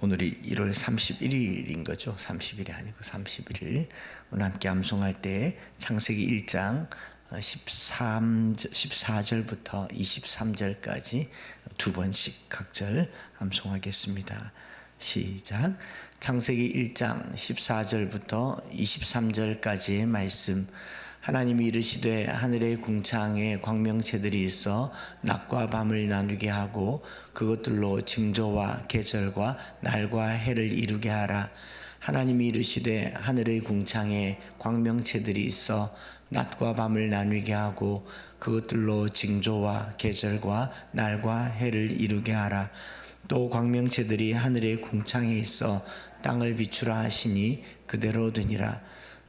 오늘이 1월 31일인 거죠. 30일이 아니고 31일. 오늘 함께 암송할 때 창세기 1장 13, 14절부터 23절까지 두 번씩 각절 암송하겠습니다. 시작. 창세기 1장 14절부터 23절까지의 말씀. 하나님이 이르시되 하늘의 궁창에 광명체들이 있어 낮과 밤을 나누게 하고 그것들로 징조와 계절과 날과 해를 이루게 하라. 하나님이 이르시되 하늘의 궁창에 광명체들이 있어 낮과 밤을 나누게 하고 그것들로 징조와 계절과 날과 해를 이루게 하라. 또 광명체들이 하늘의 궁창에 있어 땅을 비추라 하시니 그대로 되니라.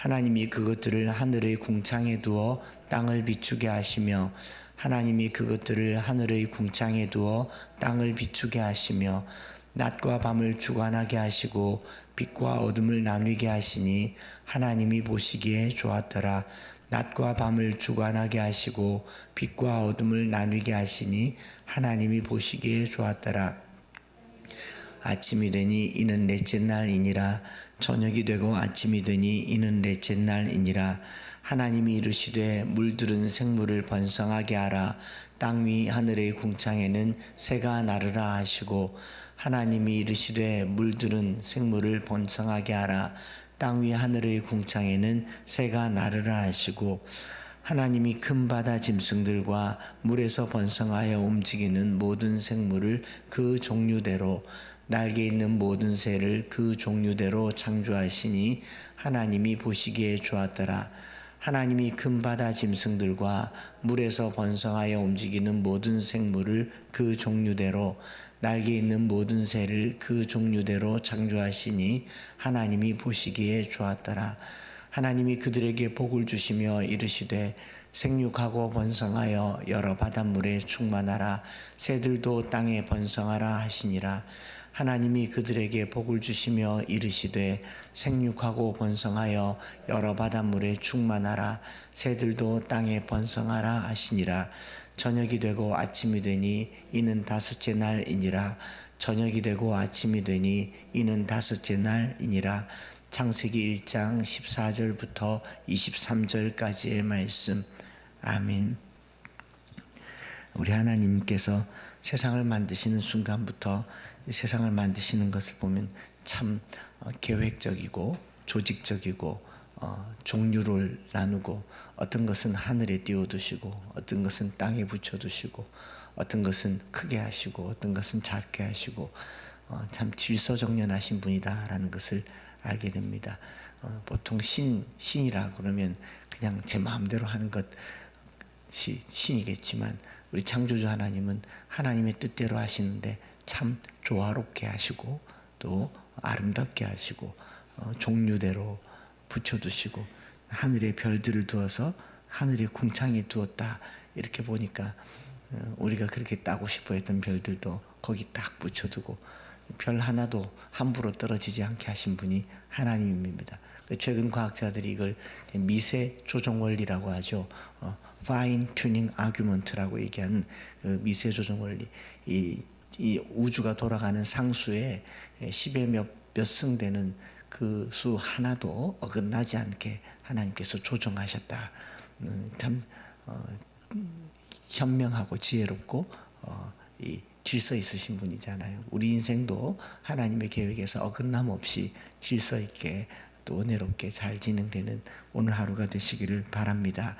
하나님이 그것들을 하늘의 궁창에 두어 땅을 비추게 하시며 하나님이 그것들을 하늘의 궁창에 두어 땅을 비추게 하시며 낮과 밤을 주관하게 하시고 빛과 어둠을 나누게 하시니 하나님이 보시기에 좋았더라. 낮과 밤을 주관하게 하시고 빛과 어둠을 나누게 하시니 하나님이 보시기에 좋았더라 아침이 되니 이는 넷째 날이니라. 저녁이 되고 아침이 되니 이는 넷째 날이니라. 하나님이 이르시되 물들은 생물을 번성하게 하라. 땅 위 하늘의 궁창에는 새가 나르라 하시고 하나님이 이르시되 물들은 생물을 번성하게 하라. 땅 위 하늘의 궁창에는 새가 나르라 하시고 하나님이 큰 바다 짐승들과 물에서 번성하여 움직이는 모든 생물을 그 종류대로 날개 있는 모든 새를 그 종류대로 창조하시니 하나님이 보시기에 좋았더라. 하나님이 큰 바다 짐승들과 물에서 번성하여 움직이는 모든 생물을 그 종류대로 날개 있는 모든 새를 그 종류대로 창조하시니 하나님이 보시기에 좋았더라. 하나님이 그들에게 복을 주시며 이르시되 생육하고 번성하여 여러 바닷물에 충만하라 새들도 땅에 번성하라 하시니라 하나님이 그들에게 복을 주시며 이르시되 생육하고 번성하여 여러 바닷물에 충만하라. 새들도 땅에 번성하라 하시니라. 저녁이 되고 아침이 되니 이는 다섯째 날이니라. 저녁이 되고 아침이 되니 이는 다섯째 날이니라. 창세기 1장 14절부터 23절까지의 말씀. 아멘. 우리 하나님께서 세상을 만드시는 순간부터 세상을 만드시는 것을 보면 참 어, 계획적이고 조직적이고 어, 종류를 나누고 어떤 것은 하늘에 띄워두시고 어떤 것은 땅에 붙여두시고 어떤 것은 크게 하시고 어떤 것은 작게 하시고 어, 참 질서정연하신 분이다라는 것을 알게 됩니다. 어, 보통 신 신이라 그러면 그냥 제 마음대로 하는 것이 신이겠지만 우리 창조주 하나님은 하나님의 뜻대로 하시는데 참 조화롭게 하시고 또 아름답게 하시고 어, 종류대로 붙여두시고 하늘의 별들을 두어서 하늘의 궁창에 두었다 이렇게 보니까 어, 우리가 그렇게 따고 싶어 했던 별들도 거기 딱 붙여두고 별 하나도 함부로 떨어지지 않게 하신 분이 하나님입니다. 그 최근 과학자들이 이걸 미세 조정 원리라고 하죠. 어, fine tuning argument라고 얘기하는 그 미세 조정 원리. 이, 이 우주가 돌아가는 상수에 10의 몇, 몇 승 되는 그 수 하나도 어긋나지 않게 하나님께서 조정하셨다. 음, 참 어, 현명하고 지혜롭고 어, 이 질서 있으신 분이잖아요. 우리 인생도 하나님의 계획에서 어긋남 없이 질서 있게 또 은혜롭게 잘 진행되는 오늘 하루가 되시기를 바랍니다.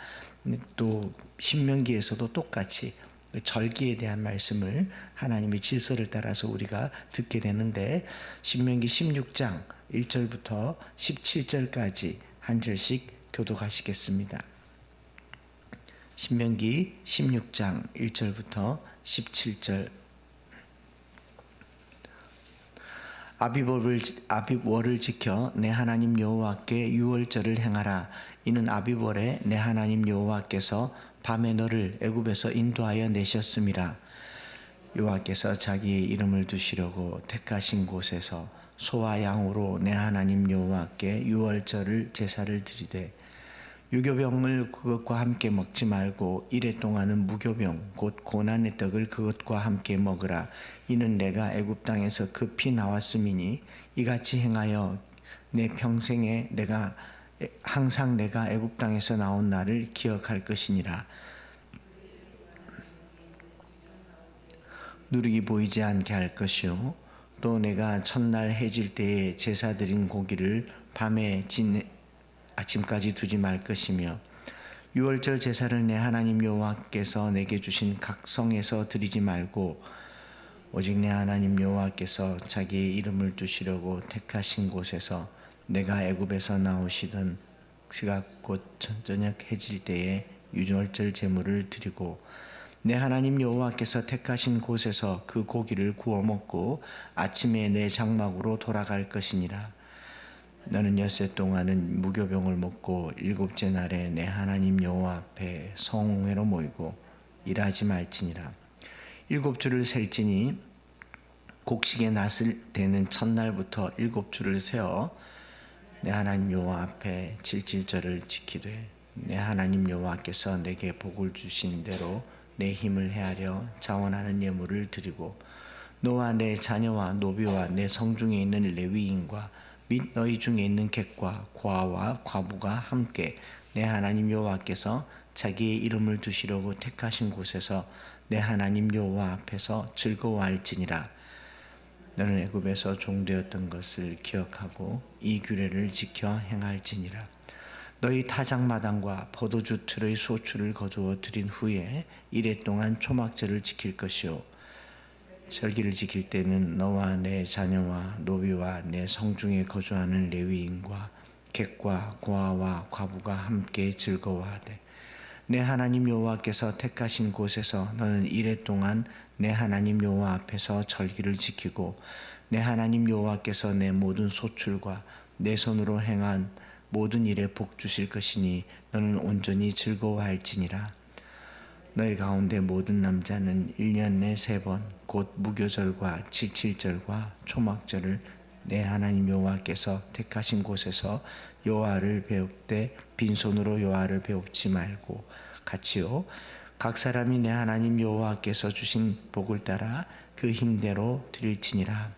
또 신명기에서도 똑같이 절기에 대한 말씀을 하나님의 질서를 따라서 우리가 듣게 되는데 신명기 16장 1절부터 17절까지 한 절씩 교독하시겠습니다. 신명기 16장 1절부터 17절 아비월을 아비월을 지켜 내 하나님 여호와께 유월절을 행하라. 이는 아비월에 내 하나님 여호와께서 밤에 너를 애굽에서 인도하여 내셨음이라. 여호와께서 자기의 이름을 두시려고 택하신 곳에서 소와 양으로 내 하나님 여호와께 유월절을 제사를 드리되 유교병을 그것과 함께 먹지 말고 이래 동안은 무교병 곧 고난의 떡을 그것과 함께 먹으라 이는 내가 애굽 땅에서 급히 나왔음이니 이같이 행하여 내 평생에 내가 항상 내가 애굽 땅에서 나온 날을 기억할 것이니라. 누룩이 보이지 않게 할 것이요. 또 내가 첫날 해질 때에 제사 드린 고기를 밤에 진 아침까지 두지 말 것이며 유월절 제사를 내 하나님 여호와께서 내게 주신 각 성에서 드리지 말고 오직 내 하나님 여호와께서 자기의 이름을 두시려고 택하신 곳에서 내가 애굽에서 나오시던 시각 곧 저녁 해질 때에 유월절 제물을 드리고 내 하나님 여호와께서 택하신 곳에서 그 고기를 구워 먹고 아침에 내 장막으로 돌아갈 것이니라. 너는 엿새 동안은 무교병을 먹고 일곱째 날에 내 하나님 여호와 앞에 성회로 모이고 일하지 말지니라. 일곱 주를 셀지니 곡식에 낫을 되는 첫날부터 일곱 주를 세어 내 하나님 여호와 앞에 칠칠절을 지키되 내 하나님 여호와께서 내게 복을 주신 대로 내 힘을 헤아려 자원하는 예물을 드리고 너와 내 자녀와 노비와 내 성중에 있는 레위인과 및 너희 중에 있는 객과 고아와 과부가 함께 내 하나님 여호와께서 자기의 이름을 두시려고 택하신 곳에서 내 하나님 여호와 앞에서 즐거워할지니라 너는 애굽에서 종되었던 것을 기억하고 이 규례를 지켜 행할지니라. 너희 타작마당과 포도주 틀의 소출을 거두어 드린 후에 이래 동안 초막절을 지킬 것이요. 절기를 지킬 때는 너와 내 자녀와 노비와 내 성중에 거주하는 레위인과 객과 고아와 과부가 함께 즐거워하되 내 하나님 여호와께서 택하신 곳에서 너는 이래 동안 내 하나님 여호와 앞에서 절기를 지키고 내 하나님 여호와께서 내 모든 소출과 내 손으로 행한 모든 일에 복 주실 것이니 너는 온전히 즐거워할지니라. 너희 가운데 모든 남자는 1년 내 세 번 곧 무교절과 칠칠절과 초막절을 내 하나님 여호와께서 택하신 곳에서 여호와를 배웁되 빈손으로 여호와를 배웁지 말고 같이요 각 사람이 내 하나님 여호와께서 주신 복을 따라 그 힘대로 드릴지니라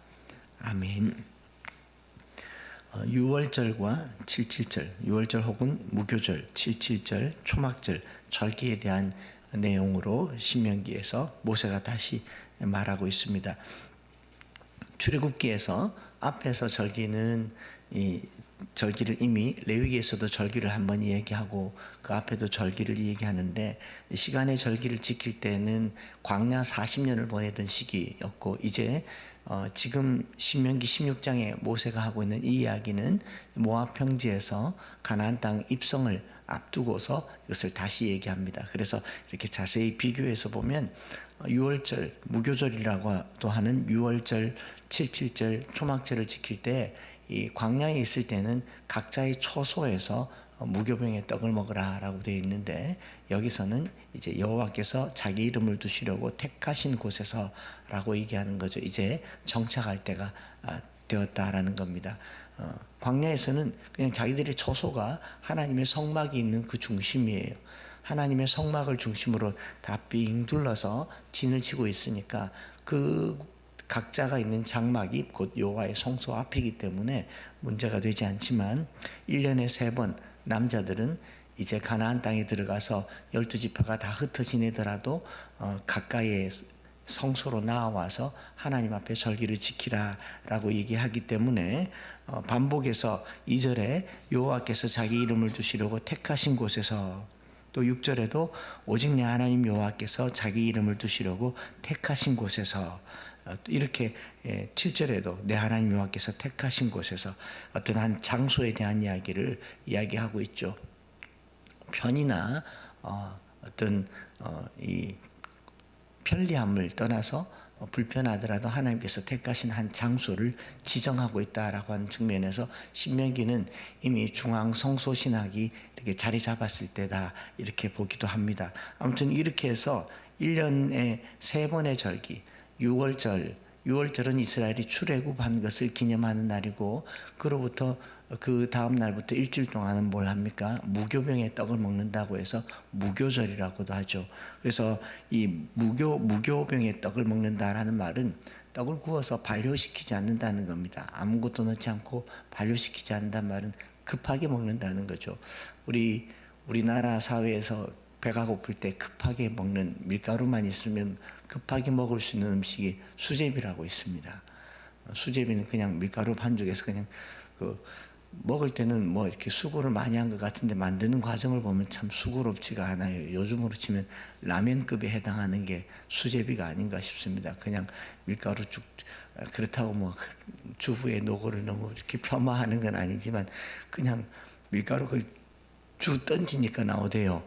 아멘. 6월절과 77절, 6월절 혹은 무교절, 77절, 초막절, 절기에 대한 내용으로 신명기에서 모세가 다시 말하고 있습니다. 출애굽기에서 앞에서 절기는 이 절기를 이미 레위기에서도 절기를 한번 얘기하고 그 앞에도 절기를 얘기하는데 시간의 절기를 지킬 때는 광야 40년을 보내던 시기였고 이제 어 지금 신명기 16장에 모세가 하고 있는 이 이야기는 모압 평지에서 가나안 땅 입성을 앞두고서 이것을 다시 얘기합니다. 그래서 이렇게 자세히 비교해서 보면 6월절 무교절이라고도 하는 6월절, 77절 초막절을 지킬 때 이 광야에 있을 때는 각자의 처소에서 무교병의 떡을 먹으라라고 되어 있는데 여기서는 이제 여호와께서 자기 이름을 두시려고 택하신 곳에서라고 얘기하는 거죠. 이제 정착할 때가 되었다라는 겁니다. 어, 광야에서는 그냥 자기들의 처소가 하나님의 성막이 있는 그 중심이에요. 하나님의 성막을 중심으로 다 빙 둘러서 진을 치고 있으니까 그 각자가 있는 장막이 곧 여호와의 성소 앞이기 때문에 문제가 되지 않지만 1년에 세 번 남자들은 이제 가나안 땅에 들어가서 열두 지파가 다 흩어 지내더라도 어, 가까이에 성소로 나와서 하나님 앞에 절기를 지키라라고 얘기하기 때문에 어, 반복해서 2절에 여호와께서 자기 이름을 두시려고 택하신 곳에서 또 6절에도 오직 내 하나님 여호와께서 자기 이름을 두시려고 택하신 곳에서 어, 이렇게 7절에도 내 하나님 여호와께서 택하신 곳에서 어떤 한 장소에 대한 이야기를 이야기하고 있죠. 편이나 어, 어떤 이 편리함을 떠나서 어, 불편하더라도 하나님께서 택하신 한 장소를 지정하고 있다라고 하는 측면에서 신명기는 이미 중앙 성소 신학이 이렇게 자리 잡았을 때다 이렇게 보기도 합니다. 아무튼 이렇게 해서 1년에 세 번의 절기, 6월절, 6월절은 이스라엘이 출애굽한 것을 기념하는 날이고 그로부터 그 다음 날부터 일주일 동안은 뭘 합니까? 무교병의 떡을 먹는다고 해서 무교절이라고도 하죠. 그래서 이 무교 무교병의 떡을 먹는다라는 말은 떡을 구워서 발효시키지 않는다는 겁니다. 아무것도 넣지 않고 발효시키지 않는다는 말은 급하게 먹는다는 거죠. 우리 우리나라 사회에서 배가 고플 때 급하게 먹는 밀가루만 있으면 급하게 먹을 수 있는 음식이 수제비라고 있습니다. 수제비는 그냥 밀가루 반죽해서 그냥 그 먹을 때는 뭐 이렇게 수고를 많이 한 것 같은데 만드는 과정을 보면 참 수고롭지가 않아요. 요즘으로 치면 라면급에 해당하는 게 수제비가 아닌가 싶습니다. 그냥 밀가루 쭉 그렇다고 뭐 주부의 노고를 너무 이렇게 폄하하는 건 아니지만 그냥 밀가루 그주 던지니까 나오대요.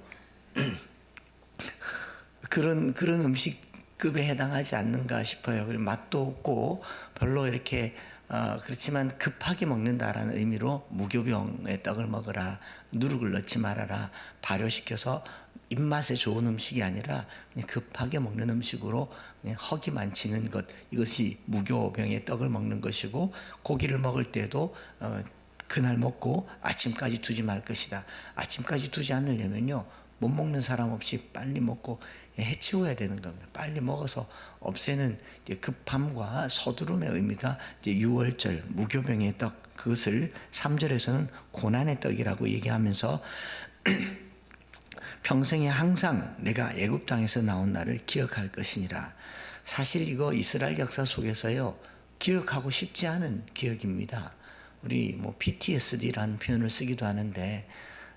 그런 그런 음식급에 해당하지 않는가 싶어요. 그리고 맛도 없고 별로 이렇게 어, 그렇지만 급하게 먹는다라는 의미로 무교병의 떡을 먹어라 누룩을 넣지 말아라 발효시켜서 입맛에 좋은 음식이 아니라 급하게 먹는 음식으로 그냥 허기만 지는 것 이것이 무교병의 떡을 먹는 것이고 고기를 먹을 때도 어, 그날 먹고 아침까지 두지 말 것이다. 아침까지 두지 않으려면요. 못 먹는 사람 없이 빨리 먹고 해치워야 되는 겁니다. 빨리 먹어서 없애는 급함과 서두름의 의미가 이제 6월절 무교병의 떡 그것을 3절에서는 고난의 떡이라고 얘기하면서 평생에 항상 내가 애굽 땅에서 나온 나를 기억할 것이니라. 사실 이거 이스라엘 역사 속에서요 기억하고 싶지 않은 기억입니다. 우리 뭐 PTSD라는 표현을 쓰기도 하는데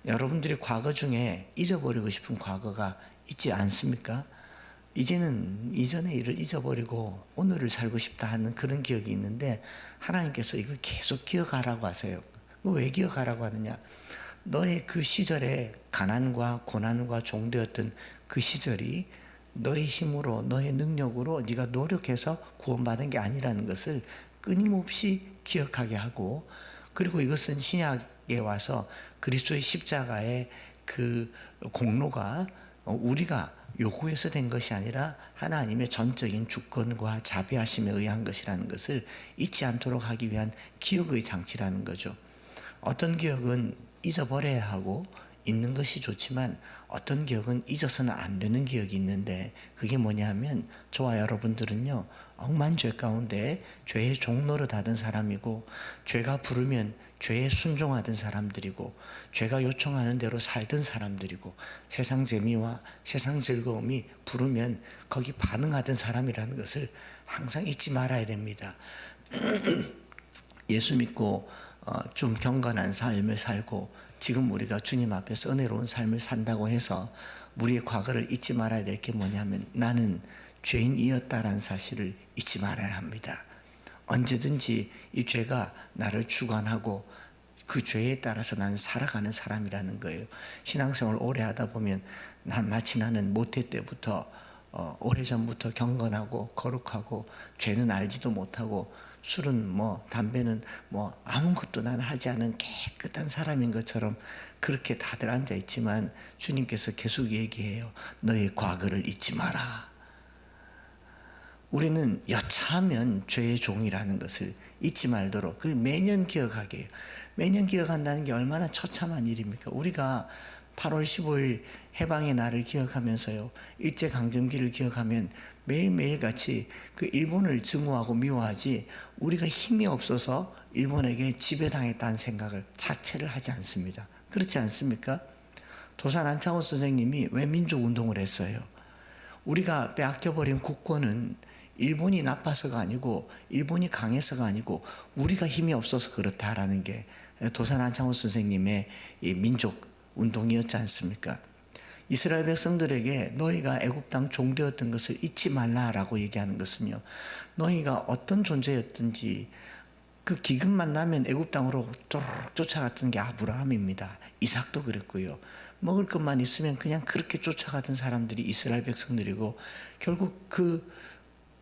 여러분들이 과거 중에 잊어버리고 싶은 과거가 있지 않습니까? 이제는 이전의 일을 잊어버리고 오늘을 살고 싶다 하는 그런 기억이 있는데 하나님께서 이걸 계속 기억하라고 하세요. 왜 기억하라고 하느냐? 너의 그 시절에 가난과 고난과 종되었던 그 시절이 너의 힘으로 너의 능력으로 네가 노력해서 구원받은 게 아니라는 것을 끊임없이 기억하게 하고 그리고 이것은 신약 에 와서 그리스도의 십자가의 그 공로가 우리가 요구해서 된 것이 아니라 하나님의 전적인 주권과 자비하심에 의한 것이라는 것을 잊지 않도록 하기 위한 기억의 장치라는 거죠. 어떤 기억은 잊어버려야 하고 있는 것이 좋지만 어떤 기억은 잊어서는 안 되는 기억이 있는데 그게 뭐냐 하면 저와 여러분들은요 억만 죄 가운데 죄의 종로를 하던 사람이고 죄가 부르면 죄에 순종하던 사람들이고 죄가 요청하는 대로 살던 사람들이고 세상 재미와 세상 즐거움이 부르면 거기 반응하던 사람이라는 것을 항상 잊지 말아야 됩니다. 예수 믿고 어, 좀 경건한 삶을 살고 지금 우리가 주님 앞에서 은혜로운 삶을 산다고 해서 우리의 과거를 잊지 말아야 될 게 뭐냐면 나는 죄인이었다라는 사실을 잊지 말아야 합니다. 언제든지 이 죄가 나를 주관하고 그 죄에 따라서 나는 살아가는 사람이라는 거예요. 신앙생활 오래 하다 보면 난 마치 나는 모태 때부터 어, 오래전부터 경건하고 거룩하고 죄는 알지도 못하고 술은 뭐 담배는 뭐 아무것도 난 하지 않은 깨끗한 사람인 것처럼 그렇게 다들 앉아 있지만 주님께서 계속 얘기해요. 너의 과거를 잊지 마라. 우리는 여차하면 죄의 종이라는 것을 잊지 말도록 그걸 매년 기억하게 해요. 매년 기억한다는 게 얼마나 처참한 일입니까? 우리가 8월 15일 해방의 날을 기억하면서요. 일제 강점기를 기억하면 매일매일 같이 그 일본을 증오하고 미워하지 우리가 힘이 없어서 일본에게 지배당했다는 생각을 자체를 하지 않습니다. 그렇지 않습니까? 도산 안창호 선생님이 왜 민족 운동을 했어요? 우리가 빼앗겨버린 국권은 일본이 나빠서가 아니고 일본이 강해서가 아니고 우리가 힘이 없어서 그렇다라는 게 도산 안창호 선생님의 민족 운동이었지 않습니까? 이스라엘 백성들에게 너희가 애굽 땅 종되었던 것을 잊지 말라라고 얘기하는 것은요. 너희가 어떤 존재였든지 그 기근만 나면 애굽 땅으로 쫓아갔던 게 아브라함입니다. 이삭도 그랬고요. 먹을 것만 있으면 그냥 그렇게 쫓아가던 사람들이 이스라엘 백성들이고 결국 그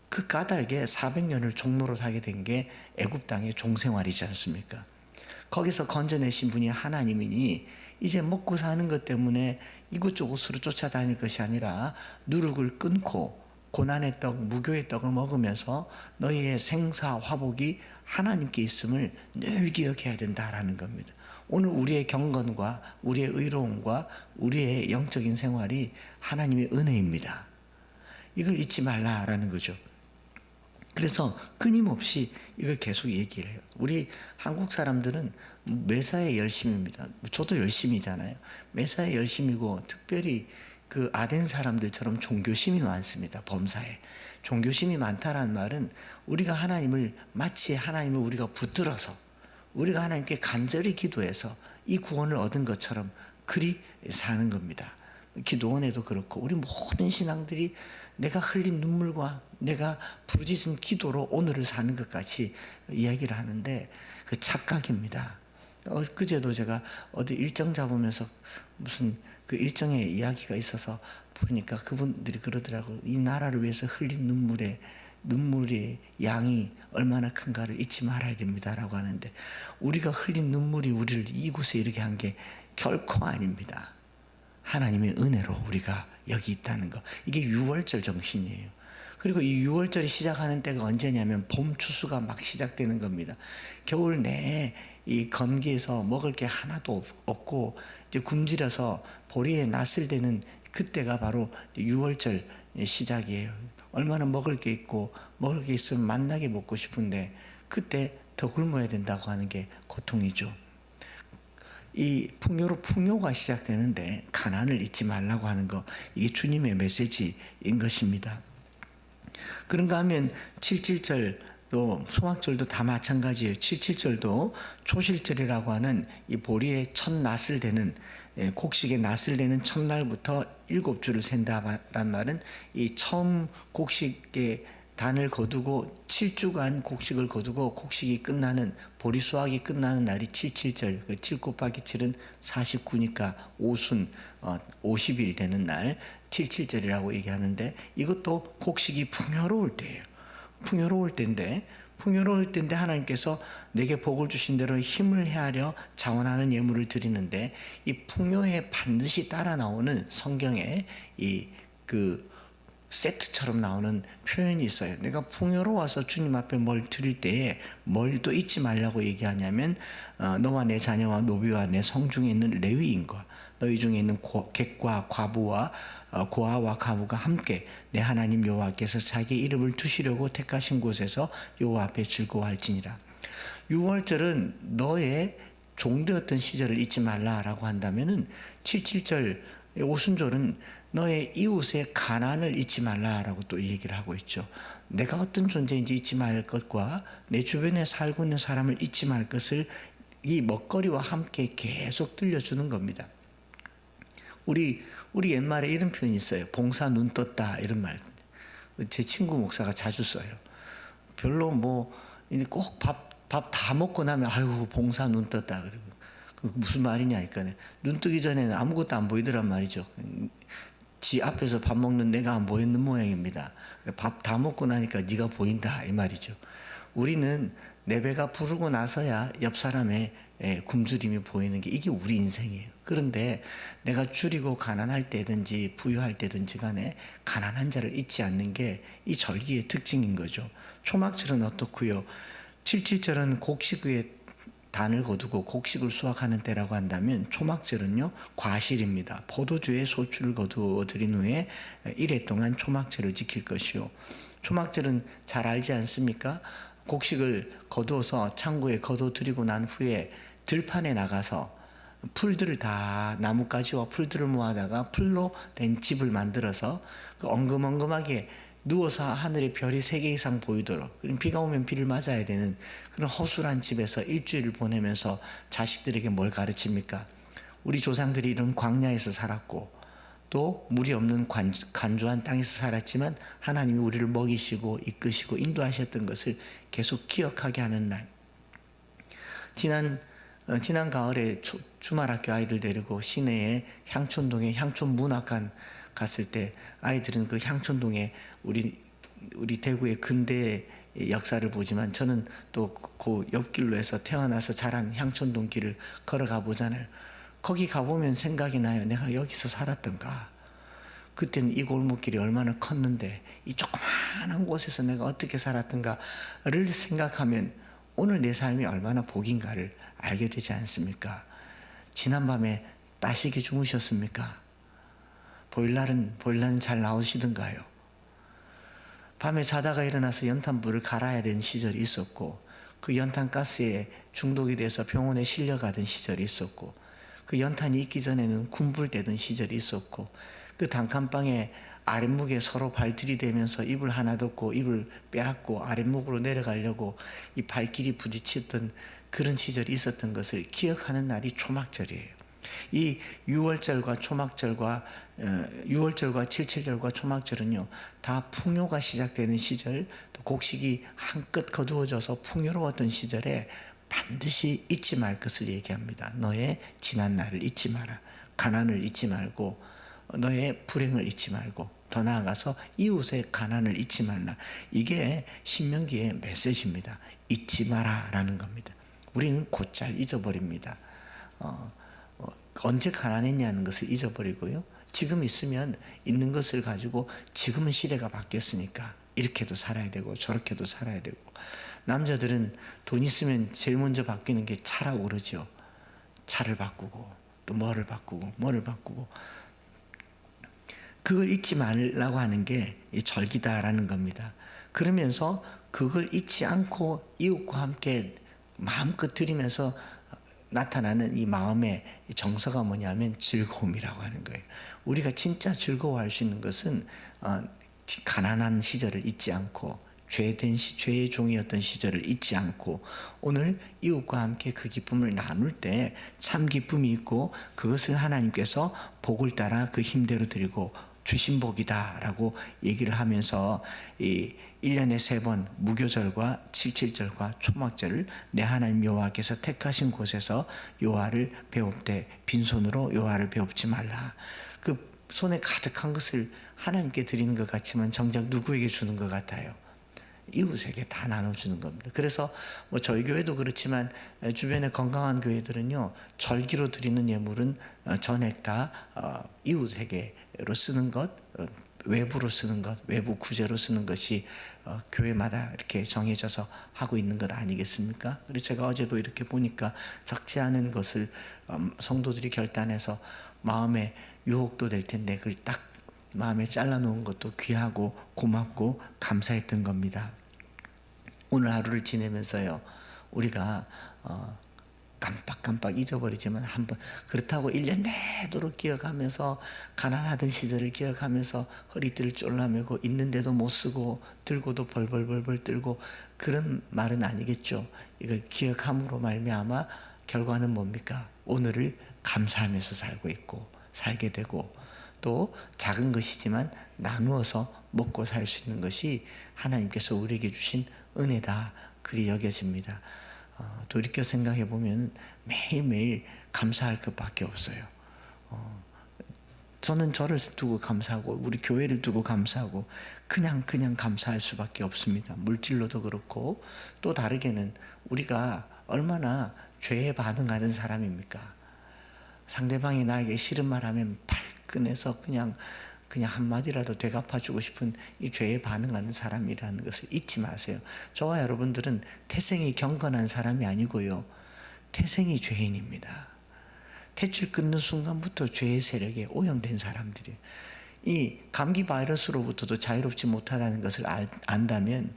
그 까닭에 400년을 종로로 사게 된 게 애굽 땅의 종생활이지 않습니까? 거기서 건져내신 분이 하나님이니 이제 먹고 사는 것 때문에 이곳저곳으로 쫓아다닐 것이 아니라 누룩을 끊고 고난의 떡, 무교의 떡을 먹으면서 너희의 생사 화복이 하나님께 있음을 늘 기억해야 된다라는 겁니다. 오늘 우리의 경건과 우리의 의로움과 우리의 영적인 생활이 하나님의 은혜입니다. 이걸 잊지 말라라는 거죠. 그래서 끊임없이 이걸 계속 얘기를 해요. 우리 한국 사람들은 매사에 열심입니다. 저도 열심이잖아요. 매사에 열심이고 특별히 그 아덴 사람들처럼 종교심이 많습니다. 범사에. 종교심이 많다라는 말은 우리가 하나님을 마치 하나님을 우리가 붙들어서 우리가 하나님께 간절히 기도해서 이 구원을 얻은 것처럼 그리 사는 겁니다. 기도원에도 그렇고 우리 모든 신앙들이 내가 흘린 눈물과 내가 부르짖은 기도로 오늘을 사는 것 같이 이야기를 하는데 그 착각입니다. 어, 그제도 제가 어디 일정 잡으면서 무슨 그 일정에 이야기가 있어서 보니까 그분들이 그러더라고 이 나라를 위해서 흘린 눈물의 눈물의 양이 얼마나 큰가를 잊지 말아야 됩니다라고 하는데 우리가 흘린 눈물이 우리를 이곳에 이르게 한 게 결코 아닙니다. 하나님의 은혜로 우리가 여기 있다는 거. 이게 6월절 정신이에요. 그리고 이 6월절이 시작하는 때가 언제냐면 봄 추수가 막 시작되는 겁니다. 겨울 내에 이 건기에서 먹을 게 하나도 없고 이제 굶주려서 보리에 낯을 대는 그때가 바로 6월절 시작이에요. 얼마나 먹을 게 있고 먹을 게 있으면 만나게 먹고 싶은데 그때 더 굶어야 된다고 하는 게 고통이죠. 이 풍요로 풍요가 시작되는데 가난을 잊지 말라고 하는 거 이게 주님의 메시지인 것입니다. 그런가 하면 77절 또 소막절도 다 마찬가지예요. 77절도 초실절이라고 하는 이 보리의 첫 낫을 대는 예, 곡식의 낫을 대는 첫날부터 일곱 주를 센다란 말은 이 처음 곡식의 단을 거두고 7주간 곡식을 거두고 곡식이 끝나는 보리 수확이 끝나는 날이 77절 그7 곱하기 7은 49니까 오순 어, 50일 되는 날 77절이라고 얘기하는데 이것도 곡식이 풍요로울 때예요. 풍요로울 때인데 풍요로울 때인데 하나님께서 내게 복을 주신 대로 힘을 헤아려 자원하는 예물을 드리는데 이 풍요에 반드시 따라 나오는 성경에 이그 세트처럼 나오는 표현이 있어요. 내가 풍요로워서 주님 앞에 뭘 드릴 때에 뭘 또 잊지 말라고 얘기하냐면 어, 너와 내 자녀와 노비와 내 성 중에 있는 레위인과 너희 중에 있는 고, 객과 과부와 어, 고아와 가부가 함께 내 하나님 여호와께서 자기 이름을 두시려고 택하신 곳에서 여호와 앞에 즐거워할지니라. 6월절은 너의 종되었던 시절을 잊지 말라라고 한다면은 77절 오순절은 너의 이웃의 가난을 잊지 말라라고 또 얘기를 하고 있죠. 내가 어떤 존재인지 잊지 말 것과 내 주변에 살고 있는 사람을 잊지 말 것을 이 먹거리와 함께 계속 들려주는 겁니다. 우리 우리 옛말에 이런 표현이 있어요. 봉사 눈 떴다 이런 말. 제 친구 목사가 자주 써요. 별로 뭐꼭 밥 밥 다 먹고 나면 아유 봉사 눈 떴다 그리고 그 무슨 말이냐 하니까 눈 뜨기 전에는 아무것도 안 보이더란 말이죠. 지 앞에서 밥 먹는 내가 안 보이는 모양입니다. 밥 다 먹고 나니까 네가 보인다 이 말이죠. 우리는 내 배가 부르고 나서야 옆 사람의 예, 굶주림이 보이는 게 이게 우리 인생이에요. 그런데 내가 줄이고 가난할 때든지 부유할 때든지 간에 가난한 자를 잊지 않는 게 이 절기의 특징인 거죠. 초막절은 어떻고요? 77절은 곡식 위에 단을 거두고 곡식을 수확하는 때라고 한다면 초막절은요 과실입니다. 포도주에 소출을 거두어 드린 후에 일해 동안 초막절을 지킬 것이요. 초막절은 잘 알지 않습니까? 곡식을 거두어서 창고에 거둬들이고 난 후에 들판에 나가서 풀들을 다 나뭇가지와 풀들을 모아다가 풀로 된 집을 만들어서 그 엉금엉금하게 누워서 하늘에 별이 세 개 이상 보이도록 비가 오면 비를 맞아야 되는 그런 허술한 집에서 일주일을 보내면서 자식들에게 뭘 가르칩니까? 우리 조상들이 이런 광야에서 살았고 또 물이 없는 관, 간조한 땅에서 살았지만 하나님이 우리를 먹이시고 이끄시고 인도하셨던 것을 계속 기억하게 하는 날. 지난 어, 지난 가을에 초, 주말학교 아이들 데리고 시내에 향촌동에 향촌 문학관 갔을 때 아이들은 그 향촌동에 우리 우리 대구의 근대 역사를 보지만 저는 또 그 옆길로 해서 태어나서 자란 향촌동 길을 걸어가 보잖아요. 거기 가보면 생각이 나요. 내가 여기서 살았던가. 그때는 이 골목길이 얼마나 컸는데 이 조그마한 곳에서 내가 어떻게 살았던가를 생각하면 오늘 내 삶이 얼마나 복인가를 알게 되지 않습니까? 지난밤에 따시게 주무셨습니까? 보일러는 보일러는 잘 나오시던가요? 밤에 자다가 일어나서 연탄불을 갈아야 되는 시절이 있었고 그 연탄 가스에 중독이 돼서 병원에 실려가던 시절이 있었고 그 연탄이 있기 전에는 군불대던 시절이 있었고 그 단칸방에 아랫목에 서로 발 들이대면서 입을 하나 덮고 입을 빼앗고 아랫목으로 내려가려고 이 발길이 부딪혔던 그런 시절이 있었던 것을 기억하는 날이 초막절이에요. 이 6월절과 초막절과 어, 6월절과 칠칠절과 초막절은요 다 풍요가 시작되는 시절 또 곡식이 한껏 거두어져서 풍요로웠던 시절에 반드시 잊지 말 것을 얘기합니다. 너의 지난 날을 잊지 마라. 가난을 잊지 말고 너의 불행을 잊지 말고 더 나아가서 이웃의 가난을 잊지 말라. 이게 신명기의 메시지입니다. 잊지 마라라는 겁니다. 우리는 곧잘 잊어버립니다. 어, 어, 언제 가난했냐는 것을 잊어버리고요. 지금 있으면 있는 것을 가지고 지금은 시대가 바뀌었으니까 이렇게도 살아야 되고 저렇게도 살아야 되고 남자들은 돈 있으면 제일 먼저 바뀌는 게 차라고 그러죠. 차를 바꾸고 또 뭐를 바꾸고 뭐를 바꾸고 그걸 잊지 말라고 하는 게 이 절기다라는 겁니다. 그러면서 그걸 잊지 않고 이웃과 함께 마음껏 드리면서 나타나는 이 마음의 정서가 뭐냐면 즐거움이라고 하는 거예요. 우리가 진짜 즐거워할 수 있는 것은 어, 가난한 시절을 잊지 않고 죄된 시, 죄의 종이었던 시절을 잊지 않고 오늘 이웃과 함께 그 기쁨을 나눌 때 참 기쁨이 있고 그것을 하나님께서 복을 따라 그 힘대로 드리고 주신 복이다라고 얘기를 하면서 이 1년에 세 번 무교절과 칠칠절과 초막절을 내 하나님 여호와께서 택하신 곳에서 여호와를 배웁되 빈손으로 여호와를 배웁지 말라. 그 손에 가득한 것을 하나님께 드리는 것 같지만 정작 누구에게 주는 것 같아요. 이웃에게 다 나눠주는 겁니다. 그래서 뭐 저희 교회도 그렇지만 주변의 건강한 교회들은요 절기로 드리는 예물은 어, 전액 다 어, 이웃에게 로 쓰는 것, 어, 외부로 쓰는 것, 외부 구제로 쓰는 것이 교회마다 이렇게 정해져서 하고 있는 것 아니겠습니까? 그래서 제가 어제도 이렇게 보니까 적지 않은 것을 음, 성도들이 결단해서 마음에 유혹도 될 텐데 그걸 딱 마음에 잘라놓은 것도 귀하고 고맙고 감사했던 겁니다. 오늘 하루를 지내면서요, 우리가 어, 깜빡깜빡 잊어버리지만 한번 그렇다고 1년 내도록 기억하면서 가난하던 시절을 기억하면서 허리띠를 쫄라매고 있는데도 못 쓰고 들고도 벌벌벌벌 들고 그런 말은 아니겠죠. 이걸 기억함으로 말미암아 결과는 뭡니까? 오늘을 감사하면서 살고 있고 살게 되고 또 작은 것이지만 나누어서 먹고 살 수 있는 것이 하나님께서 우리에게 주신 은혜다 그리 여겨집니다. 어, 돌이켜 생각해 보면 매일매일 감사할 것밖에 없어요. 어, 저는 저를 두고 감사하고 우리 교회를 두고 감사하고 그냥 그냥 감사할 수밖에 없습니다. 물질로도 그렇고 또 다르게는 우리가 얼마나 죄에 반응하는 사람입니까? 상대방이 나에게 싫은 말하면 발끈해서 그냥 그냥 한마디라도 되갚아주고 싶은 이 죄에 반응하는 사람이라는 것을 잊지 마세요. 저와 여러분들은 태생이 경건한 사람이 아니고요. 태생이 죄인입니다. 탯줄 끊는 순간부터 죄의 세력에 오염된 사람들이에요. 이 감기 바이러스로부터도 자유롭지 못하다는 것을 알, 안다면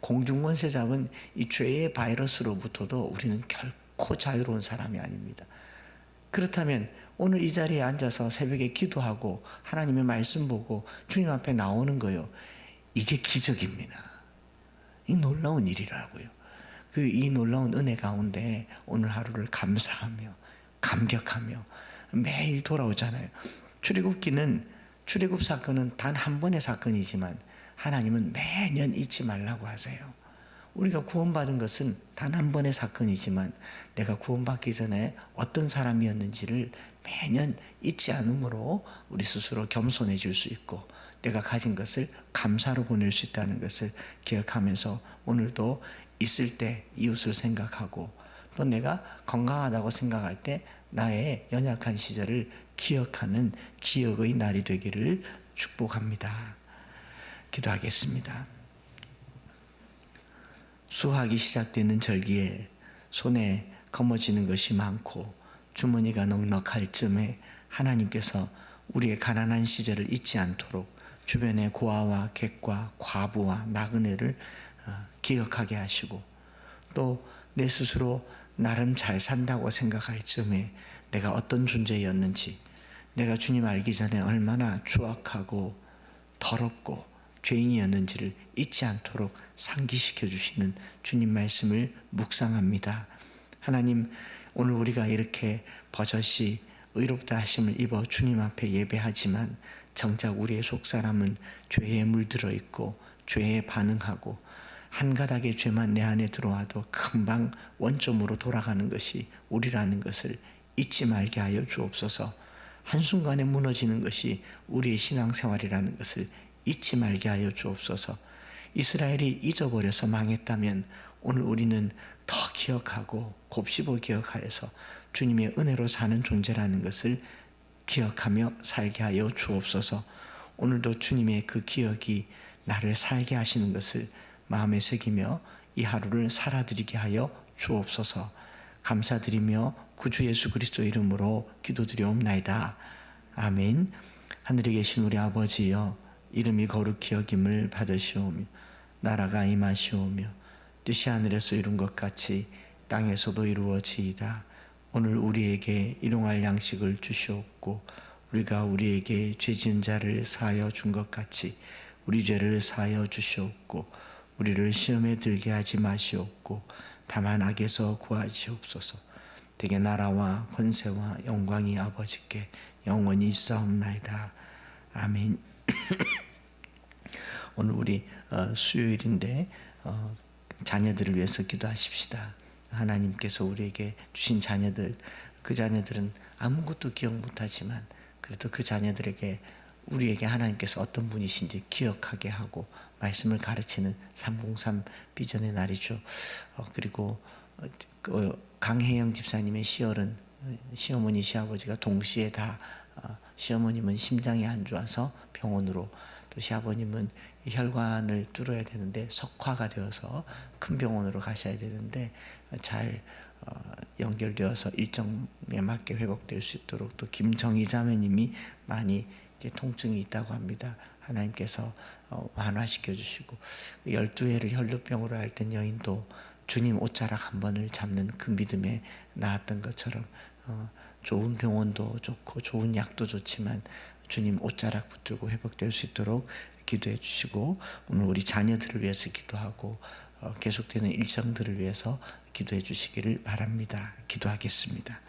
공중원세 잡은 이 죄의 바이러스로부터도 우리는 결코 자유로운 사람이 아닙니다. 그렇다면 오늘 이 자리에 앉아서 새벽에 기도하고 하나님의 말씀 보고 주님 앞에 나오는 거요. 이게 기적입니다. 이 놀라운 일이라고요. 그 이 놀라운 은혜 가운데 오늘 하루를 감사하며 감격하며 매일 돌아오잖아요. 출애굽기는 출애굽 사건은 단 한 번의 사건이지만 하나님은 매년 잊지 말라고 하세요. 우리가 구원받은 것은 단 한 번의 사건이지만 내가 구원받기 전에 어떤 사람이었는지를 매년 잊지 않으므로 우리 스스로 겸손해질 수 있고 내가 가진 것을 감사로 보낼 수 있다는 것을 기억하면서 오늘도 있을 때 이웃을 생각하고 또 내가 건강하다고 생각할 때 나의 연약한 시절을 기억하는 기억의 날이 되기를 축복합니다. 기도하겠습니다. 수학이 시작되는 절기에 손에 거머쥐는 것이 많고 주머니가 넉넉할 즈음에 하나님께서 우리의 가난한 시절을 잊지 않도록 주변의 고아와 객과 과부와 나그네를 어, 기억하게 하시고 또 내 스스로 나름 잘 산다고 생각할 즈음에 내가 어떤 존재였는지 내가 주님 알기 전에 얼마나 추악하고 더럽고 죄인이었는지를 잊지 않도록 상기시켜 주시는 주님 말씀을 묵상합니다. 하나님, 오늘 우리가 이렇게 버젓이 의롭다 하심을 입어 주님 앞에 예배하지만 정작 우리의 속사람은 죄에 물들어 있고 죄에 반응하고 한 가닥의 죄만 내 안에 들어와도 금방 원점으로 돌아가는 것이 우리라는 것을 잊지 말게 하여 주옵소서. 한순간에 무너지는 것이 우리의 신앙생활이라는 것을 잊지 말게 하여 주옵소서. 이스라엘이 잊어버려서 망했다면 오늘 우리는 더 기억하고 곱씹어 기억하여서 주님의 은혜로 사는 존재라는 것을 기억하며 살게 하여 주옵소서. 오늘도 주님의 그 기억이 나를 살게 하시는 것을 마음에 새기며 이 하루를 살아드리게 하여 주옵소서. 감사드리며 구주 예수 그리스도 이름으로 기도드리옵나이다. 아멘. 하늘에 계신 우리 아버지여 이름이 거룩히 여김을 받으시오며 나라가 임하시오며 뜻이 하늘에서 이룬 것 같이 땅에서도 이루어지이다. 오늘 우리에게 일용할 양식을 주시옵고 우리가 우리에게 죄 지은 자를 사하여 준 것 같이 우리 죄를 사하여 주시옵고 우리를 시험에 들게 하지 마시옵고 다만 악에서 구하시옵소서. 되게 나라와 권세와 영광이 아버지께 영원히 있사옵나이다. 아멘. 오늘 우리 어, 수요일인데 어, 자녀들을 위해서 기도하십시다. 하나님께서 우리에게 주신 자녀들 그 자녀들은 아무것도 기억 못하지만 그래도 그 자녀들에게 우리에게 하나님께서 어떤 분이신지 기억하게 하고 말씀을 가르치는 303 비전의 날이죠. 어, 그리고 어, 그 강혜영 집사님의 시월은 어, 시어머니 시아버지가 동시에 다 어, 시어머님은 심장이 안 좋아서 병원으로 또 시아버님은 혈관을 뚫어야 되는데 석화가 되어서 큰 병원으로 가셔야 되는데 잘 어, 연결되어서 일정에 맞게 회복될 수 있도록 또 김정희 자매님이 많이 통증이 있다고 합니다. 하나님께서 어, 완화시켜 주시고 12회를 혈루병으로 앓던 여인도 주님 옷자락 한 번을 잡는 그 믿음에 나았던 것처럼 어, 좋은 병원도 좋고 좋은 약도 좋지만 주님 옷자락 붙들고 회복될 수 있도록 기도해 주시고 오늘 우리 자녀들을 위해서 기도하고 어, 계속되는 일상들을 위해서 기도해 주시기를 바랍니다. 기도하겠습니다.